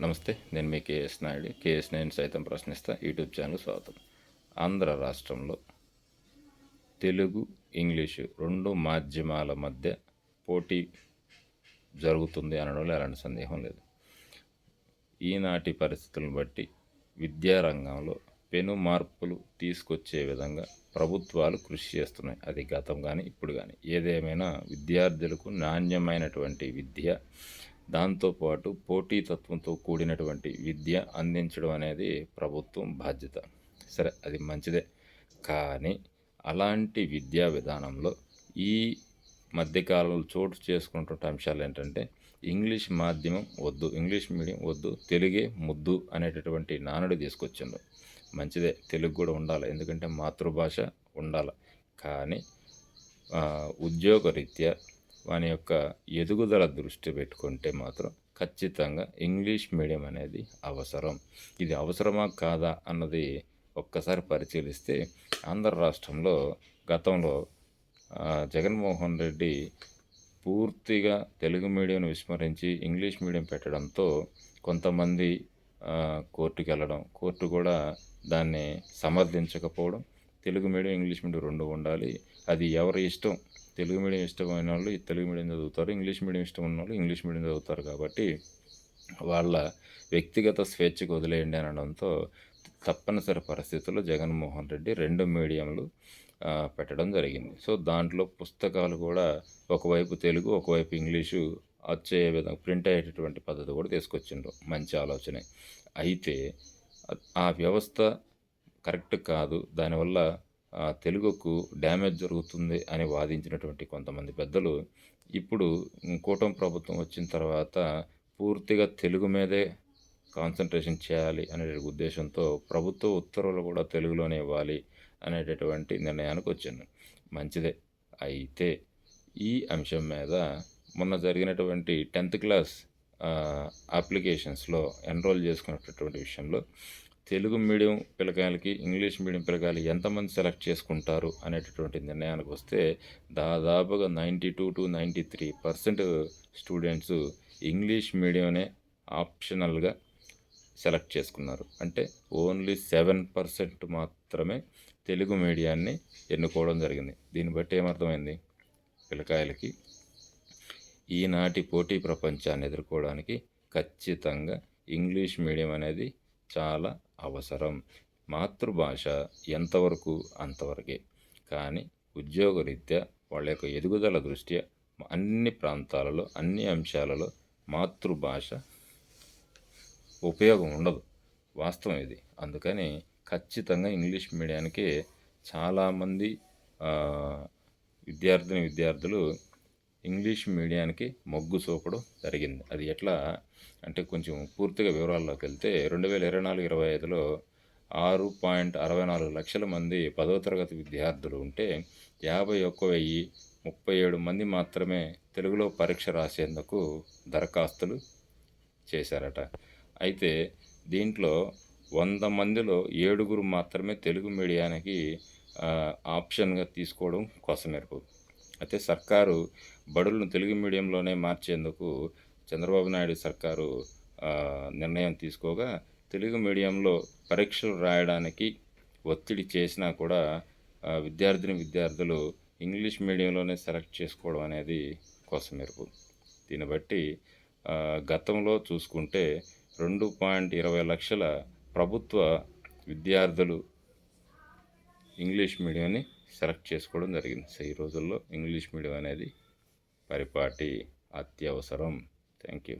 నమస్తే నేను మీ KS Naidu. KS నేను సైతం ప్రశ్నిస్తా. యూట్యూబ్ ఛానల్ స్వాగతం. ఆంధ్ర రాష్ట్రంలో తెలుగు ఇంగ్లీషు రెండు మాధ్యమాల మధ్య పోటీ జరుగుతుంది అనడంలో ఎలాంటి సందేహం లేదు. ఈనాటి పరిస్థితులను బట్టి విద్యారంగంలో పెను మార్పులు తీసుకొచ్చే విధంగా ప్రభుత్వాలు కృషి చేస్తున్నాయి. అది గతం కానీ ఇప్పుడు కానీ ఏదేమైనా విద్యార్థులకు నాణ్యమైనటువంటి విద్య దాంతోపాటు పోటీతత్వంతో కూడినటువంటి విద్య అందించడం అనేది ప్రభుత్వం బాధ్యత. సరే అది మంచిదే. కానీ అలాంటి విద్యా విధానంలో ఈ మధ్యకాలంలో చోటు చేసుకున్నటువంటి అంశాలు ఏంటంటే ఇంగ్లీష్ మాధ్యమం వద్దు ఇంగ్లీష్ మీడియం వద్దు తెలుగే ముద్దు అనేటటువంటి నానుడు తీసుకొచ్చిండు. మంచిదే తెలుగు కూడా ఉండాలి. ఎందుకంటే మాతృభాష ఉండాలి. కానీ ఉద్యోగరీత్యా వాని యొక్క ఎదుగుదల దృష్టి పెట్టుకుంటే మాత్రం ఖచ్చితంగా ఇంగ్లీష్ మీడియం అనేది అవసరం. ఇది అవసరమా కాదా అన్నది ఒక్కసారి పరిశీలిస్తే ఆంధ్ర రాష్ట్రంలో గతంలో జగన్మోహన్ రెడ్డి పూర్తిగా తెలుగు మీడియంను విస్మరించి ఇంగ్లీష్ మీడియం పెట్టడంతో కొంతమంది కోర్టుకు వెళ్ళడం కోర్టు కూడా దాన్ని సమర్థించకపోవడం తెలుగు మీడియం ఇంగ్లీష్ మీడియం రెండు ఉండాలి. అది ఎవరి ఇష్టం? తెలుగు మీడియం ఇష్టమైన వాళ్ళు తెలుగు మీడియం చదువుతారు ఇంగ్లీష్ మీడియం ఇష్టం ఉన్న వాళ్ళు ఇంగ్లీష్ మీడియం చదువుతారు కాబట్టి వాళ్ళ వ్యక్తిగత స్వేచ్ఛకు వదిలేయండి అనడంతో తప్పనిసరి పరిస్థితుల్లో జగన్మోహన్ రెడ్డి రెండు మీడియంలు పెట్టడం జరిగింది. సో దాంట్లో పుస్తకాలు కూడా ఒకవైపు తెలుగు ఒకవైపు ఇంగ్లీషు వచ్చే విధంగా ప్రింట్ అయ్యేటటువంటి పద్ధతి కూడా తీసుకొచ్చిండ్రు. మంచి ఆలోచనే. అయితే ఆ వ్యవస్థ కరెక్ట్ కాదు. దానివల్ల తెలుగుకు డ్యామేజ్ జరుగుతుంది అని వాదించినటువంటి కొంతమంది పెద్దలు ఇప్పుడు కూటమి ప్రభుత్వం వచ్చిన తర్వాత పూర్తిగా తెలుగు మీదే కాన్సన్ట్రేషన్ చేయాలి అనే ఉద్దేశంతో ప్రభుత్వ ఉత్తర్వులు కూడా తెలుగులోనే ఇవ్వాలి అనేటటువంటి నిర్ణయానికి వచ్చాను. మంచిదే. అయితే ఈ అంశం మీద మొన్న జరిగినటువంటి టెన్త్ క్లాస్ అప్లికేషన్స్లో ఎన్రోల్ చేసుకునేటటువంటి విషయంలో తెలుగు మీడియం పిల్లకాయలకి ఇంగ్లీష్ మీడియం పిల్లకాయలు ఎంతమంది సెలెక్ట్ చేసుకుంటారు అనేటటువంటి నిర్ణయానికి వస్తే దాదాపుగా ninety two to ninety three percent students English మీడియంనే ఆప్షనల్గా సెలెక్ట్ చేసుకున్నారు. అంటే ఓన్లీ సెవెన్ పర్సెంట్ మాత్రమే తెలుగు మీడియాన్ని ఎన్నుకోవడం జరిగింది. దీన్ని బట్టి ఏమర్థమైంది? పిల్లకాయలకి ఈనాటి పోటీ ప్రపంచాన్ని ఎదుర్కోవడానికి ఖచ్చితంగా ఇంగ్లీష్ మీడియం అనేది చాలా అవసరం. మాతృభాష ఎంతవరకు అంతవరకే. కానీ ఉద్యోగరీత్యా వాళ్ళ యొక్క ఎదుగుదల దృష్ట్యా అన్ని ప్రాంతాలలో అన్ని అంశాలలో మాతృభాష ఉపయోగం ఉండదు. వాస్తవం ఇది. అందుకని ఖచ్చితంగా ఇంగ్లీష్ మీడియానికి చాలామంది విద్యార్థిని విద్యార్థులు ఇంగ్లీష్ మీడియానికి మొగ్గు చూపడం జరిగింది. అది ఎట్లా అంటే కొంచెం పూర్తిగా వివరాల్లోకి వెళ్తే రెండు వేల ఇరవై నాలుగు ఇరవై ఐదులో ఆరు పాయింట్ అరవై నాలుగు లక్షల మంది పదో తరగతి విద్యార్థులు ఉంటే యాభై ఒక్క వెయ్యి ముప్పై ఏడు మంది మాత్రమే తెలుగులో పరీక్ష రాసేందుకు దరఖాస్తులు చేశారట. అయితే దీంట్లో వంద మందిలో ఏడుగురు మాత్రమే తెలుగు మీడియానికి ఆప్షన్గా తీసుకోవడం కోసమేరకు అయితే సర్కారు బడులను తెలుగు మీడియంలోనే మార్చేందుకు చంద్రబాబు నాయుడు సర్కారు నిర్ణయం తీసుకోగా తెలుగు మీడియంలో పరీక్షలు రాయడానికి ఒత్తిడి చేసినా కూడా విద్యార్థిని విద్యార్థులు ఇంగ్లీష్ మీడియంలోనే సెలెక్ట్ చేసుకోవడం అనేది కోసమెరుపు. దీన్ని బట్టి గతంలో చూసుకుంటే రెండు పాయింట్ ఇరవై లక్షల ప్రభుత్వ విద్యార్థులు ఇంగ్లీష్ మీడియాన్ని సెలెక్ట్ చేసుకోవడం జరిగింది. సో ఈ రోజుల్లో ఇంగ్లీష్ మీడియం అనేది పరిపాటి అత్యవసరం. Thank you